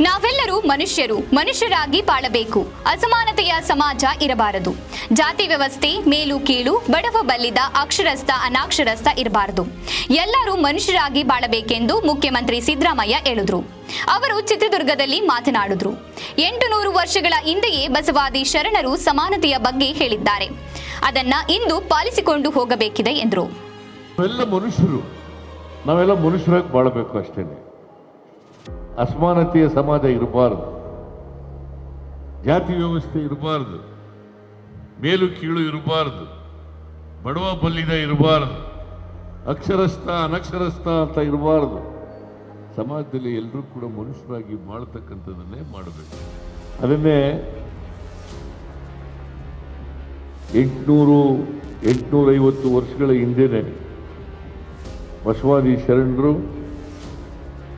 ನಾವೆಲ್ಲರೂ ಮನುಷ್ಯರು, ಮನುಷ್ಯರಾಗಿ ಬಾಳಬೇಕು. ಅಸಮಾನತೆಯ ಸಮಾಜ ಇರಬಾರದು. ಜಾತಿ ವ್ಯವಸ್ಥೆ, ಮೇಲು ಕೀಳು, ಬಡವ ಬಲ್ಲಿದ, ಅಕ್ಷರಸ್ಥ, ಅನಾಕ್ಷರಸ್ಥ ಇರಬಾರದು. ಎಲ್ಲರೂ ಮನುಷ್ಯರಾಗಿ ಬಾಳಬೇಕೆಂದು ಮುಖ್ಯಮಂತ್ರಿ ಸಿದ್ದರಾಮಯ್ಯ ಹೇಳಿದ್ರು. ಅವರು ಚಿತ್ರದುರ್ಗದಲ್ಲಿ ಮಾತನಾಡಿದ್ರು. ಎಂಟು ನೂರು ವರ್ಷಗಳ ಹಿಂದೆಯೇ ಬಸವಾದಿ ಶರಣರು ಸಮಾನತೆಯ ಬಗ್ಗೆ ಹೇಳಿದ್ದಾರೆ. ಅದನ್ನ ಇಂದು ಪಾಲಿಸಿಕೊಂಡು ಹೋಗಬೇಕಿದೆ ಎಂದರು. ನಾವೆಲ್ಲ ಮನುಷ್ಯರು. ನಾವೆಲ್ಲ ಮನುಷ್ಯರಾಗಿ ಬಾಳಬೇಕು ಅಷ್ಟೇನೆ. ಅಸಮಾನತೆಯ ಸಮಾಜ ಇರಬಾರದು. ಜಾತಿ ವ್ಯವಸ್ಥೆ ಇರಬಾರದು. ಮೇಲು ಕೀಳು ಇರಬಾರದು. ಬಡವ ಬಲ್ಲಿದ ಇರಬಾರದು. ಅಕ್ಷರಸ್ಥ ಅನಕ್ಷರಸ್ಥ ಅಂತ ಇರಬಾರದು. ಸಮಾಜದಲ್ಲಿ ಎಲ್ಲರೂ ಕೂಡ ಮನುಷ್ಯರಾಗಿ ಬಾಳ್ತಕ್ಕಂಥದ್ದನ್ನೇ ಮಾಡಬೇಕು. ಅದನ್ನೇ ಎಂಟುನೂರು, ಎಂಟುನೂರೈವತ್ತು ವರ್ಷಗಳ ಹಿಂದೆನೆ ಬಸವಾದಿ ಶರಣರು